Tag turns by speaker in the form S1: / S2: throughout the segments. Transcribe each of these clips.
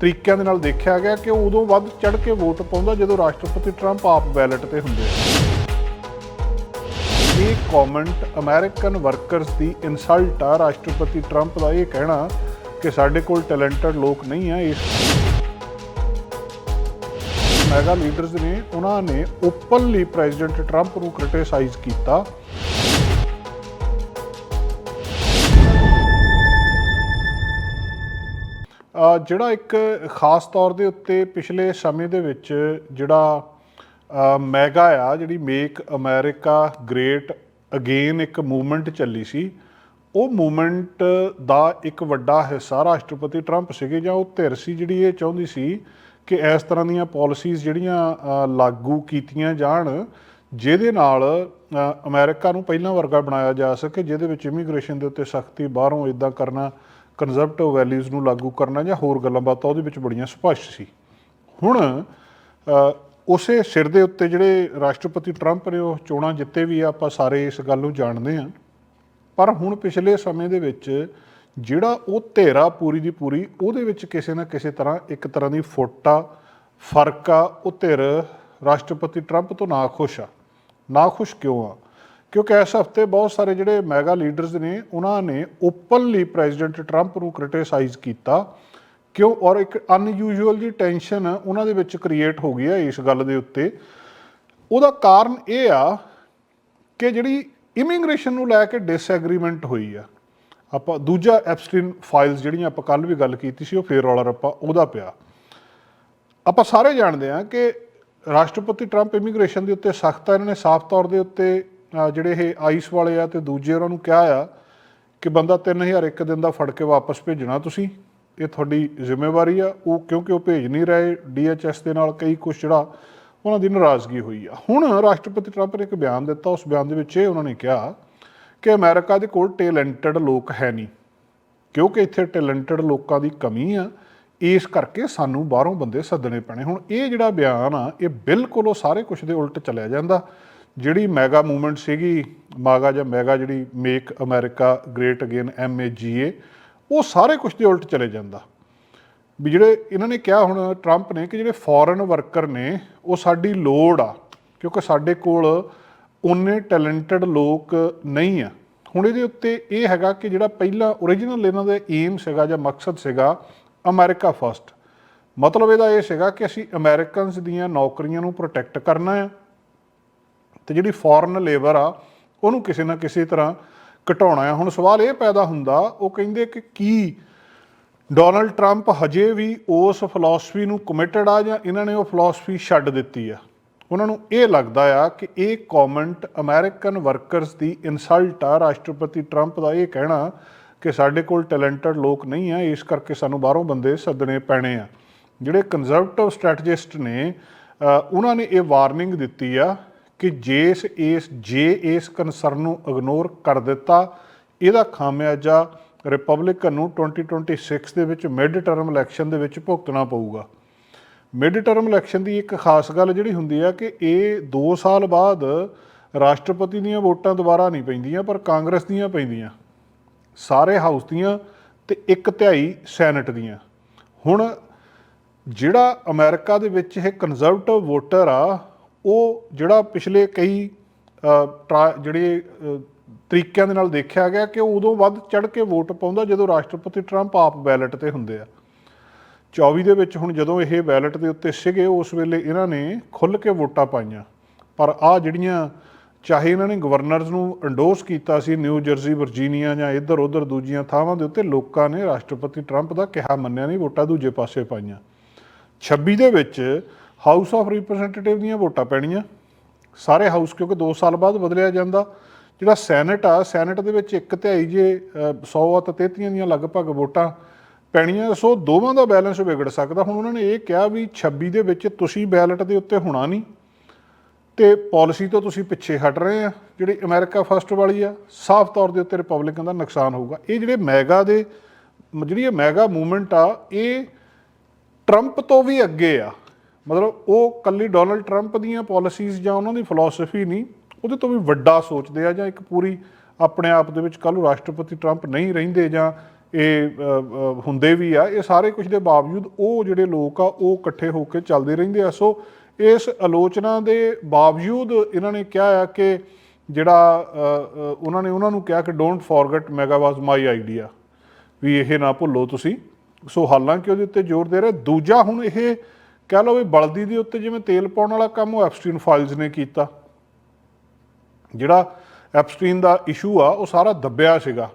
S1: ਤਰੀਕਿਆਂ ਦੇ ਨਾਲ ਦੇਖਿਆ ਗਿਆ ਕਿ ਉਹ ਉਦੋਂ ਵੱਧ ਚੜ ਕੇ ਵੋਟ ਪਾਉਂਦਾ ਜਦੋਂ ਰਾਸ਼ਟਰਪਤੀ ਟਰੰਪ ਆਪ ਬੈਲਟ ਤੇ ਹੁੰਦੇ ਆ। ਇਹ ਕਮੈਂਟ ਅਮਰੀਕਨ ਵਰਕਰਸ ਦੀ ਇਨਸਲਟ ਆ। ਰਾਸ਼ਟਰਪਤੀ ਟਰੰਪ ਦਾ ਇਹ ਕਹਿਣਾ ਕਿ ਸਾਡੇ ਕੋਲ ਟੈਲੈਂਟਡ ਲੋਕ ਨਹੀਂ ਆ ਇਸ ਮੈਗਾ ਲੀਡਰਸ ਨੇ, ਉਹਨਾਂ ਨੇ ਓਪਨਲੀ ਪ੍ਰੈਜ਼ੀਡੈਂਟ ਟਰੰਪ ਨੂੰ ਕ੍ਰਿਟਿਸਾਈਜ਼ ਕੀਤਾ। ਜਿਹੜਾ ਇੱਕ ਖਾਸ ਤੌਰ ਦੇ ਉੱਤੇ ਪਿਛਲੇ ਸਮੇਂ ਦੇ ਵਿੱਚ ਜਿਹੜਾ ਮੈਗਾ ਆ ਜਿਹੜੀ ਮੇਕ ਅਮਰੀਕਾ ਗ੍ਰੇਟ ਅਗੇਨ ਇੱਕ ਮੂਵਮੈਂਟ ਚੱਲੀ ਸੀ ਉਹ ਮੂਵਮੈਂਟ ਦਾ ਇੱਕ ਵੱਡਾ ਹਿੱਸਾ ਰਾਸ਼ਟਰਪਤੀ ਟਰੰਪ ਸੀਗੇ ਜਾਂ ਉਹ ਧਿਰ ਸੀ ਜਿਹੜੀ ਇਹ ਚਾਹੁੰਦੀ ਸੀ ਕਿ ਇਸ ਤਰ੍ਹਾਂ ਦੀਆਂ ਪਾਲਿਸੀਜ਼ ਜਿਹੜੀਆਂ ਲਾਗੂ ਕੀਤੀਆਂ ਜਾਣ ਜਿਹਦੇ ਨਾਲ ਅ, ਅਮਰੀਕਾ ਨੂੰ ਪਹਿਲਾਂ ਵਰਗਾ ਬਣਾਇਆ ਜਾ ਸਕੇ ਜਿਹਦੇ ਵਿੱਚ ਇਮੀਗ੍ਰੇਸ਼ਨ ਦੇ ਉੱਤੇ ਸਖਤੀ ਬਾਹਰੋਂ ਇਦਾਂ ਕਰਨਾ ਕੰਜ਼ਰਵੇਟਿਵ ਵੈਲਿਊਜ਼ ਨੂੰ ਲਾਗੂ ਕਰਨਾ ਜਾਂ ਹੋਰ ਗੱਲਾਂ ਬਾਤਾਂ, ਉਹਦੇ ਵਿੱਚ ਬੜੀਆਂ ਸਪਸ਼ਟ ਸੀ। ਹੁਣ ਉਸੇ ਸਿਰ ਦੇ ਉੱਤੇ ਜਿਹੜੇ ਰਾਸ਼ਟਰਪਤੀ ਟਰੰਪ ਨੇ ਉਹ ਚੋਣਾਂ ਜਿੱਤੇ ਵੀ ਆ, ਆਪਾਂ ਸਾਰੇ ਇਸ ਗੱਲ ਨੂੰ ਜਾਣਦੇ ਹਾਂ। ਪਰ ਹੁਣ ਪਿਛਲੇ ਸਮੇਂ ਦੇ ਵਿੱਚ ਜਿਹੜਾ ਉਹ ਧੇਰਾ ਪੂਰੀ ਦੀ ਪੂਰੀ, ਉਹਦੇ ਵਿੱਚ ਕਿਸੇ ਨਾ ਕਿਸੇ ਤਰ੍ਹਾਂ ਇੱਕ ਤਰ੍ਹਾਂ ਦੀ ਫੋਟਾ, ਫ਼ਰਕ ਆ, ਉਹ ਧਿਰ ਰਾਸ਼ਟਰਪਤੀ ਟਰੰਪ ਤੋਂ ਨਾ ਖੁਸ਼ ਆ। ਨਾ ਖੁਸ਼ ਕਿਉਂ ਆ? ਕਿਉਂਕਿ ਇਸ ਹਫ਼ਤੇ ਬਹੁਤ ਸਾਰੇ ਜਿਹੜੇ ਮੈਗਾ ਲੀਡਰਸ ਨੇ, ਉਹਨਾਂ ਨੇ ਓਪਨਲੀ ਪ੍ਰੈਜ਼ੀਡੈਂਟ ਟਰੰਪ ਨੂੰ ਕ੍ਰਿਟਿਸਾਈਜ਼ ਕੀਤਾ। ਕਿਉਂ? ਔਰ ਇੱਕ ਅਨਯੂਜੂਅਲ ਜੀ ਟੈਨਸ਼ਨ ਉਹਨਾਂ ਦੇ ਵਿੱਚ ਕ੍ਰੀਏਟ ਹੋ ਗਈ ਹੈ ਇਸ ਗੱਲ ਦੇ ਉੱਤੇ। ਉਹਦਾ ਕਾਰਨ ਇਹ ਆ ਕਿ ਜਿਹੜੀ ਇਮੀਗ੍ਰੇਸ਼ਨ ਨੂੰ ਲੈ ਕੇ ਡਿਸਐਗਰੀਮੈਂਟ ਹੋਈ ਆ। ਆਪਾਂ ਦੂਜਾ ਐਪਸਟਿਨ ਫਾਈਲਸ ਜਿਹੜੀਆਂ ਆਪਾਂ ਕੱਲ ਵੀ ਗੱਲ ਕੀਤੀ ਸੀ, ਉਹ ਫੇਰ ਰੌਲਾ ਰੱਪਾ ਉਹਦਾ ਪਿਆ। ਆਪਾਂ ਸਾਰੇ ਜਾਣਦੇ ਹਾਂ ਕਿ ਰਾਸ਼ਟਰਪਤੀ ਟਰੰਪ ਇਮੀਗ੍ਰੇਸ਼ਨ ਦੇ ਉੱਤੇ ਸਖਤ ਆ, ਇਹਨਾਂ ਨੇ ਸਾਫ਼ ਤੌਰ ਦੇ ਉੱਤੇ ਜਿਹੜੇ ਇਹ ਆਈਸ ਵਾਲੇ ਆ ਤੇ ਦੂਜੇ ਉਹਨਾਂ ਨੂੰ ਕਿਹਾ ਆ ਕਿ ਬੰਦਾ 3000 ਇੱਕ ਦਿਨ ਦਾ ਫੜ ਕੇ ਵਾਪਸ ਭੇਜਣਾ ਤੁਸੀਂ। ਇਹ ਤੁਹਾਡੀ ਜ਼ਿੰਮੇਵਾਰੀ ਆ, ਉਹ ਕਿਉਂਕਿ ਉਹ ਭੇਜ ਨਹੀਂ ਰਹੇ ਡੀਐਚਐਸ ਦੇ ਨਾਲ ਕਈ ਕੁਝ ਜਿਹੜਾ ਉਹਨਾਂ ਦੀ ਨਾਰਾਜ਼ਗੀ ਹੋਈ ਆ। ਹੁਣ ਰਾਸ਼ਟਰਪਤੀ ਟਰੰਪ ਨੇ ਇੱਕ ਬਿਆਨ ਦਿੱਤਾ, ਉਸ ਬਿਆਨ ਦੇ ਵਿੱਚ ਇਹ ਉਹਨਾਂ ਨੇ ਕਿਹਾ ਕਿ ਅਮਰੀਕਾ ਦੇ ਕੋਲ ਟੈਲੈਂਟਡ ਲੋਕ ਹੈ ਨਹੀਂ, ਕਿਉਂਕਿ ਇੱਥੇ ਟੈਲੈਂਟਡ ਲੋਕਾਂ ਦੀ ਕਮੀ ਆ। ਇਸ ਕਰਕੇ ਸਾਨੂੰ ਬਾਹਰੋਂ ਬੰਦੇ ਸੱਦਣੇ ਪੈਣੇ। ਹੁਣ ਇਹ ਜਿਹੜਾ ਬਿਆਨ ਆ, ਇਹ ਬਿਲਕੁਲ ਉਹ ਸਾਰੇ ਕੁਝ ਦੇ ਉਲਟ ਚੱਲਿਆ ਜਾਂਦਾ। ਜਿਹੜੀ ਮੈਗਾ ਮੂਵਮੈਂਟ ਸੀਗੀ ਮਾਗਾ ਜਾਂ ਮੈਗਾ ਜਿਹੜੀ make America great again M A G A ਉਹ ਸਾਰੇ ਕੁਝ ਦੇ ਉਲਟ ਚਲੇ ਜਾਂਦਾ। ਵੀ ਜਿਹੜੇ ਇਹਨਾਂ ਨੇ ਕਿਹਾ ਹੁਣ ਟਰੰਪ ਨੇ ਕਿ ਜਿਹੜੇ ਫੋਰਨ ਵਰਕਰ ਨੇ, ਉਹ ਸਾਡੀ ਲੋੜ ਆ, ਕਿਉਂਕਿ ਸਾਡੇ ਕੋਲ ਉਨੇ ਟੈਲੈਂਟਡ ਲੋਕ ਨਹੀਂ ਆ। ਹੁਣ ਇਹਦੇ ਉੱਤੇ ਇਹ ਹੈਗਾ ਕਿ ਜਿਹੜਾ ਪਹਿਲਾ origignal ਇਹਨਾਂ ਦਾ ਏਮ ਸੀਗਾ ਜਾਂ ਮਕਸਦ ਸੀਗਾ ਅਮਰੀਕਾ ਫਸਟ ਮਤਲਬ ਇਹਦਾ ਇਹ ਸੀਗਾ ਕਿ ਅਸੀਂ ਅਮਰੀਕਨਸ ਦੀਆਂ ਨੌਕਰੀਆਂ ਨੂੰ ਪ੍ਰੋਟੈਕਟ ਕਰਨਾ ਹੈ ਤੇ ਜਿਹੜੀ ਫੋਰਨ ਲੇਬਰ ਆ, ਉਹਨੂੰ ਕਿਸੇ ਨਾ ਕਿਸੇ ਤਰ੍ਹਾਂ ਘਟਾਉਣਾ ਹੈ। ਹੁਣ ਸਵਾਲ ਇਹ ਪੈਦਾ ਹੁੰਦਾ, ਉਹ ਕਹਿੰਦੇ ਕਿ ਕੀ ਡੋਨਲਡ ਟਰੰਪ ਹਜੇ ਵੀ ਉਸ ਫਿਲਾਸਫੀ ਨੂੰ ਕਮਿਟਡ ਆ ਜਾਂ ਇਹਨਾਂ ਨੇ ਉਹ ਫਿਲਾਸਫੀ ਛੱਡ ਦਿੱਤੀ ਆ? ਉਹਨਾਂ ਨੂੰ ਇਹ ਲੱਗਦਾ ਆ ਕਿ ਇਹ ਕਮੈਂਟ ਅਮਰੀਕਨ ਵਰਕਰਸ ਦੀ ਇਨਸਲਟ ਆ। ਰਾਸ਼ਟਰਪਤੀ ਟਰੰਪ ਦਾ ਇਹ ਕਹਿਣਾ ਕਿ ਸਾਡੇ ਕੋਲ ਟੈਲੈਂਟਡ ਲੋਕ ਨਹੀਂ ਆ, ਇਸ ਕਰਕੇ ਸਾਨੂੰ ਬਾਹਰੋਂ ਬੰਦੇ ਸੱਦਣੇ ਪੈਣੇ ਆ। ਜਿਹੜੇ ਕੰਜ਼ਰਵੇਟਿਵ ਸਟ੍ਰੈਟਜਿਸਟ ਨੇ ਉਹਨਾਂ ਨੇ ਇਹ ਵਾਰਨਿੰਗ ਦਿੱਤੀ ਆ ਕਿ ਜੇ ਇਸ ਜੇ ਇਸ ਕਨਸਰਨ ਨੂੰ ਇਗਨੋਰ ਕਰ ਦਿੱਤਾ, ਇਹਦਾ ਖਾਮਿਆਜਾ ਰਿਪਬਲਿਕਨ ਨੂੰ 2026 ਦੇ ਵਿੱਚ ਮਿਡ ਟਰਮ ਇਲੈਕਸ਼ਨ ਦੇ ਵਿੱਚ ਭੁਗਤਣਾ ਪਊਗਾ। ਮਿਡ ਟਰਮ ਇਲੈਕਸ਼ਨ ਦੀ ਇੱਕ ਖਾਸ ਗੱਲ ਜਿਹੜੀ ਹੁੰਦੀ ਆ ਕਿ ਇਹ 2 ਸਾਲ ਬਾਅਦ ਰਾਸ਼ਟਰਪਤੀ ਦੀਆਂ ਵੋਟਾਂ ਦੁਬਾਰਾ ਨਹੀਂ ਪੈਂਦੀਆਂ, ਪਰ ਕਾਂਗਰਸ ਦੀਆਂ ਪੈਂਦੀਆਂ। ਸਾਰੇ ਹਾਊਸ ਦੀਆਂ ਤੇ ਇੱਕ ਧਿਆਈ ਸੈਨੇਟ ਦੀਆਂ। ਹੁਣ ਜਿਹੜਾ ਅਮਰੀਕਾ ਦੇ ਵਿੱਚ ਇਹ ਕੰਜ਼ਰਵੇਟਿਵ ਵੋਟਰ ਆ ਉਹ ਜਿਹੜਾ ਪਿਛਲੇ ਕਈ ਜਿਹੜੇ ਤਰੀਕਿਆਂ ਦੇ ਨਾਲ ਦੇਖਿਆ ਗਿਆ ਕਿ ਉਹ ਉਦੋਂ ਵੱਧ ਚੜ ਕੇ ਵੋਟ ਪਾਉਂਦਾ ਜਦੋਂ ਰਾਸ਼ਟਰਪਤੀ ਟਰੰਪ ਆਪ ਬੈਲਟ ਤੇ ਹੁੰਦੇ ਆ। 24 ਦੇ ਵਿੱਚ ਹੁਣ ਜਦੋਂ ਇਹ ਬੈਲਟ ਦੇ ਉੱਤੇ ਸੀਗੇ, ਉਸ ਵੇਲੇ ਇਹਨਾਂ ਨੇ ਖੁੱਲ ਕੇ ਵੋਟਾਂ ਪਾਈਆਂ। ਪਰ ਆ ਜਿਹੜੀਆਂ, ਚਾਹੇ ਇਹਨਾਂ ਨੇ ਗਵਰਨਰਸ ਨੂੰ ਇੰਡੋਰਸ ਕੀਤਾ ਸੀ, ਨਿਊ ਜਰਸੀ, ਵਰਜੀਨੀਆ ਜਾਂ ਇੱਧਰ ਉੱਧਰ ਦੂਜੀਆਂ ਥਾਵਾਂ ਦੇ ਉੱਤੇ, ਲੋਕਾਂ ਨੇ ਰਾਸ਼ਟਰਪਤੀ ਟਰੰਪ ਦਾ ਕਿਹਾ ਮੰਨਿਆ ਨਹੀਂ, ਵੋਟਾਂ ਦੂਜੇ ਪਾਸੇ ਪਾਈਆਂ। 26 ਦੇ ਵਿੱਚ ਹਾਊਸ ਆਫ ਰਿਪਰੈਜ਼ੈਂਟੇਟਿਵ ਦੀਆਂ ਵੋਟਾਂ ਪੈਣੀਆਂ। ਸਾਰੇ ਹਾਊਸ ਕਿਉਂਕਿ 2 ਸਾਲ ਬਾਅਦ ਬਦਲਿਆ ਜਾਂਦਾ। ਜਿਹੜਾ ਸੈਨੇਟ ਆ ਸੈਨੇਟ ਦੇ ਵਿੱਚ ਇੱਕ ਧਿਆਈ ਜੇ 100 ਅਤੇ 33 ਦੀਆਂ ਲਗਭਗ ਵੋਟਾਂ ਪੈਣੀਆਂ। ਸੋ ਦੋਵਾਂ ਦਾ ਬੈਲੈਂਸ ਵਿਗੜ ਸਕਦਾ। ਹੁਣ ਉਹਨਾਂ ਨੇ ਇਹ ਕਿਹਾ ਵੀ 26 ਦੇ ਵਿੱਚ ਤੁਸੀਂ ਬੈਲਟ ਦੇ ਉੱਤੇ ਹੋਣਾ ਨਹੀਂ। ਤੇ ਪਾਲਿਸੀ ਤੋਂ ਤੁਸੀਂ ਪਿੱਛੇ ਹਟ ਰਹੇ ਆ। ਜਿਹੜੀ ਅਮਰੀਕਾ ਫਸਟ ਵਾਲੀ ਆ, ਸਾਫ਼ ਤੌਰ ਦੇ ਉੱਤੇ ਰਿਪਬਲਿਕਨ ਦਾ ਨੁਕਸਾਨ ਹੋਊਗਾ। ਇਹ ਜਿਹੜੇ ਮੈਗਾ ਦੇ, ਜਿਹੜੀ ਇਹ ਮੈਗਾ ਮੂਵਮੈਂਟ ਆ, ਇਹ ਟਰੰਪ ਤੋਂ ਵੀ ਅੱਗੇ ਆ। ਮਤਲਬ ਉਹ ਕੱਲੀ ਡੋਨਲਡ ਟਰੰਪ ਦੀਆਂ ਪਾਲਿਸੀਜ਼ ਜਾਂ ਉਹਨਾਂ ਦੀ ਫਿਲਾਸਫੀ ਨਹੀਂ ਉਹਦੇ ਤੋਂ ਵੀ ਵੱਡਾ ਸੋਚਦੇ ਆ ਜਾਂ ਇੱਕ ਪੂਰੀ ਆਪਣੇ ਆਪ ਦੇ ਵਿੱਚ ਕੱਲ੍ਹ ਨੂੰ ਰਾਸ਼ਟਰਪਤੀ ਟਰੰਪ ਨਹੀਂ ਰਹਿੰਦੇ ਜਾਂ ਇਹ ਅ, ਹੁੰਦੇ ਵੀ ਆ ਇਹ ਸਾਰੇ ਕੁਝ ਦੇ ਬਾਵਜੂਦ ਉਹ ਜਿਹੜੇ ਲੋਕ ਆ ਉਹ ਇਕੱਠੇ ਹੋ ਕੇ ਚੱਲਦੇ ਰਹਿੰਦੇ ਆ। ਸੋ ਇਸ ਆਲੋਚਨਾ ਦੇ ਬਾਵਜੂਦ ਇਹਨਾਂ ਨੇ ਕਿਹਾ ਆ ਕਿ ਜਿਹੜਾ ਉਹਨਾਂ ਨੇ ਉਹਨਾਂ ਨੂੰ ਕਿਹਾ ਕਿ don't forget mega was my idea ਵੀ ਇਹ ਨਾ ਭੁੱਲੋ ਤੁਸੀਂ। ਸੋ ਹਾਲਾਂਕਿ ਉਹਦੇ ਉੱਤੇ ਜ਼ੋਰ ਦੇ ਰਿਹਾ। ਦੂਜਾ ਹੁਣ ਇਹ ਕਹਿ ਲਓ ਵੀ ਬਲਦੀ ਦੇ ਉੱਤੇ ਜਿਵੇਂ ਤੇਲ ਪਾਉਣ ਵਾਲਾ ਕੰਮ ਉਹ ਐਪਸਟੀਨ ਫਾਈਲਸ ਨੇ ਕੀਤਾ। ਜਿਹੜਾ ਐਪਸਟੀਨ ਦਾ ਇਸ਼ੂ ਆ, ਉਹ ਸਾਰਾ ਦੱਬਿਆ ਸੀਗਾ।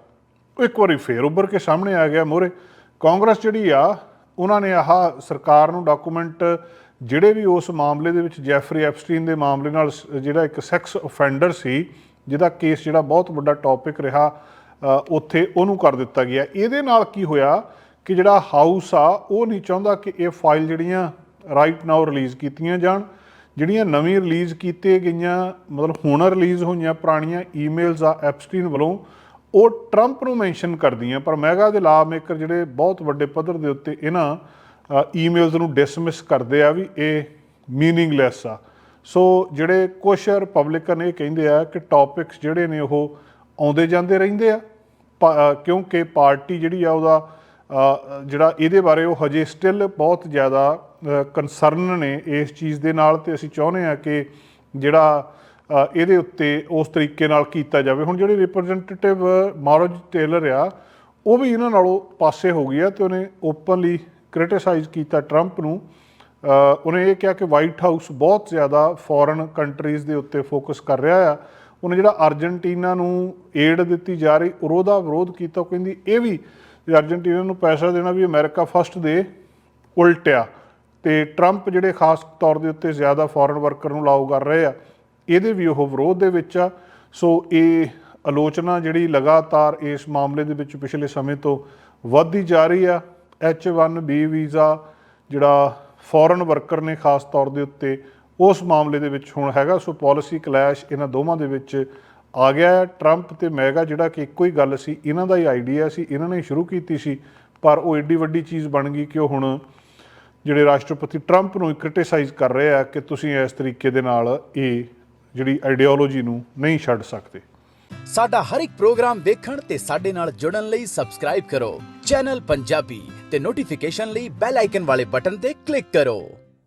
S1: ਉਹ ਇੱਕ ਵਾਰੀ ਫੇਰ ਉੱਭਰ ਕੇ ਸਾਹਮਣੇ ਆ ਗਿਆ ਮੋਰੇ ਕਾਂਗਰਸ ਜਿਹੜੀ ਆ, ਉਹਨਾਂ ਨੇ ਆਹ ਸਰਕਾਰ ਨੂੰ ਡਾਕੂਮੈਂਟ ਜਿਹੜੇ ਵੀ ਉਸ ਮਾਮਲੇ ਦੇ ਵਿੱਚ ਜੈਫਰੀ ਐਪਸਟੀਨ ਦੇ ਮਾਮਲੇ ਨਾਲ ਸ- ਜਿਹੜਾ ਇੱਕ ਸੈਕਸ ਅਫੈਂਡਰ ਸੀ, ਜਿਹਦਾ ਕੇਸ ਜਿਹੜਾ ਬਹੁਤ ਵੱਡਾ ਟੌਪਿਕ ਰਿਹਾ ਉੱਥੇ ਉਹਨੂੰ ਕਰ ਦਿੱਤਾ ਗਿਆ। ਇਹਦੇ ਨਾਲ ਕੀ ਹੋਇਆ ਕਿ ਜਿਹੜਾ ਹਾਊਸ ਆ, ਉਹ ਨਹੀਂ ਚਾਹੁੰਦਾ ਕਿ ਇਹ ਫਾਈਲ ਜਿਹੜੀਆਂ ਰਾਈਟ ਨਾਓ ਰਿਲੀਜ਼ ਕੀਤੀਆਂ ਜਾਣ, ਜਿਹੜੀਆਂ ਨਵੀਂ ਰਿਲੀਜ਼ ਕੀਤੇ ਗਈਆਂ, ਮਤਲਬ ਹੁਣ ਰਿਲੀਜ਼ ਹੋਈਆਂ ਪੁਰਾਣੀਆਂ ਈਮੇਲਸ ਆ ਐਪਸਟੀਨ ਵੱਲੋਂ, ਉਹ ਟਰੰਪ ਨੂੰ ਮੈਂਸ਼ਨ ਕਰਦੀਆਂ, ਪਰ ਮੈਗਾ ਦੇ ਲਾ ਮੇਕਰ ਜਿਹੜੇ ਬਹੁਤ ਵੱਡੇ ਪੱਧਰ ਦੇ ਉੱਤੇ ਇਹਨਾਂ ਈਮੇਲਸ ਨੂੰ ਡਿਸਮਿਸ ਕਰਦੇ ਆ ਵੀ ਇਹ ਮੀਨਿੰਗਲੈਸ ਆ। ਸੋ ਜਿਹੜੇ ਕੁਝ ਰਿਪਬਲਿਕਨ ਇਹ ਕਹਿੰਦੇ ਆ ਕਿ ਟੌਪਿਕਸ ਜਿਹੜੇ ਨੇ ਉਹ ਆਉਂਦੇ ਜਾਂਦੇ ਰਹਿੰਦੇ ਆ, ਪਾ- ਕਿਉਂਕਿ ਪਾਰਟੀ ਜਿਹੜੀ ਆ ਉਹਦਾ ਜਿਹੜਾ ਇਹਦੇ ਬਾਰੇ ਉਹ ਹਜੇ ਸਟਿਲ ਬਹੁਤ ਜ਼ਿਆਦਾ ਕੰਸਰਨ ਨੇ ਇਸ ਚੀਜ਼ ਦੇ ਨਾਲ ਤੇ ਅਸੀਂ ਚਾਹੁੰਦੇ ਆ ਕਿ ਜਿਹੜਾ ਇਹਦੇ ਉੱਤੇ ਉਸ ਤਰੀਕੇ ਨਾਲ ਕੀਤਾ ਜਾਵੇ। ਹੁਣ ਜਿਹੜੇ ਰਿਪਰੈਜ਼ੈਂਟੇਟਿਵ ਮਾਰੋਜ ਟੇਲਰ ਆ, ਉਹ ਵੀ ਇਹਨਾਂ ਨਾਲੋਂ ਪਾਸੇ ਹੋ ਗਈ ਆ ਤੇ ਉਹਨੇ ਓਪਨਲੀ ਕ੍ਰਿਟਿਸਾਈਜ਼ ਕੀਤਾ ਟਰੰਪ ਨੂੰ। ਉਹਨੇ ਇਹ ਕਿਹਾ ਕਿ ਵਾਈਟ ਹਾਊਸ ਬਹੁਤ ਜ਼ਿਆਦਾ ਫੋਰਨ ਕੰਟਰੀਜ਼ ਦੇ ਉੱਤੇ ਫੋਕਸ ਕਰ ਰਿਹਾ ਆ। ਉਹਨੇ ਜਿਹੜਾ ਅਰਜਨਟੀਨਾ ਨੂੰ ਏਡ ਦਿੱਤੀ ਜਾ ਰਹੀ, ਉਹਦਾ ਵਿਰੋਧ ਕੀਤਾ, ਉਹ ਕਹਿੰਦੀ ਇਹ ਵੀ ਵੀ ਅਰਜਨਟੀਨਾ ਨੂੰ ਪੈਸਾ ਦੇਣਾ ਵੀ ਅਮਰੀਕਾ ਫਸਟ ਦੇ ਉਲਟ ਆ ਤੇ ਟਰੰਪ ਜਿਹੜੇ ਖਾਸ ਤੌਰ ਦੇ ਉੱਤੇ ਜ਼ਿਆਦਾ ਫੋਰਨ ਵਰਕਰ ਨੂੰ ਲਾਓ ਕਰ ਰਹੇ ਆ, ਇਹਦੇ ਵੀ ਉਹ ਵਿਰੋਧ ਦੇ ਵਿੱਚ ਆ। ਸੋ ਇਹ ਆਲੋਚਨਾ ਜਿਹੜੀ ਲਗਾਤਾਰ ਇਸ ਮਾਮਲੇ ਦੇ ਵਿੱਚ ਪਿਛਲੇ ਸਮੇਂ ਤੋਂ ਵੱਧਦੀ ਜਾ ਰਹੀ ਆ। H1B ਵੀਜ਼ਾ ਜਿਹੜਾ ਫੋਰਨ ਵਰਕਰ ਨੇ ਖਾਸ ਤੌਰ ਦੇ ਉੱਤੇ, ਉਸ ਮਾਮਲੇ ਦੇ ਵਿੱਚ ਹੁਣ ਹੈਗਾ। ਸੋ ਪਾਲਿਸੀ ਕਲੈਸ਼ ਇਹਨਾਂ ਦੋਵਾਂ ਦੇ ਵਿੱਚ ਆ ਗਿਆ ਟਰੰਪ ਤੇ ਮੈਗਾ ਜਿਹੜਾ ਕਿ ਇੱਕੋ ਹੀ ਗੱਲ ਸੀ, ਇਹਨਾਂ ਦਾ ਹੀ ਆਈਡੀਆ ਸੀ, ਇਹਨਾਂ ਨੇ ਸ਼ੁਰੂ ਕੀਤੀ ਸੀ, ਪਰ ਉਹ ਏਡੀ ਵੱਡੀ ਚੀਜ਼ ਬਣ ਗਈ ਕਿ ਉਹ ਹੁਣ ਜਿਹੜੇ ਰਾਸ਼ਟਰਪਤੀ ਟਰੰਪ ਨੂੰ ਕ੍ਰਿਟਿਸਾਈਜ਼ ਕਰ ਰਹੇ ਆ ਕਿ ਤੁਸੀਂ ਇਸ ਤਰੀਕੇ ਦੇ ਨਾਲ ਇਹ ਜਿਹੜੀ ਆਈਡੀਓਲੋਜੀ ਨੂੰ ਨਹੀਂ ਛੱਡ ਸਕਦੇ।
S2: ਸਾਡਾ ਹਰ ਇੱਕ ਪ੍ਰੋਗਰਾਮ ਦੇਖਣ ਤੇ ਸਾਡੇ ਨਾਲ ਜੁੜਨ ਲਈ ਸਬਸਕ੍ਰਾਈਬ ਕਰੋ। ਚੈਨਲ ਪੰਜਾਬੀ ਤੇ ਨੋਟੀਫਿਕੇਸ਼ਨ ਲਈ ਬੈਲ ਆਈਕਨ ਵਾਲੇ ਬਟਨ ਤੇ ਕਲਿੱਕ ਕਰੋ।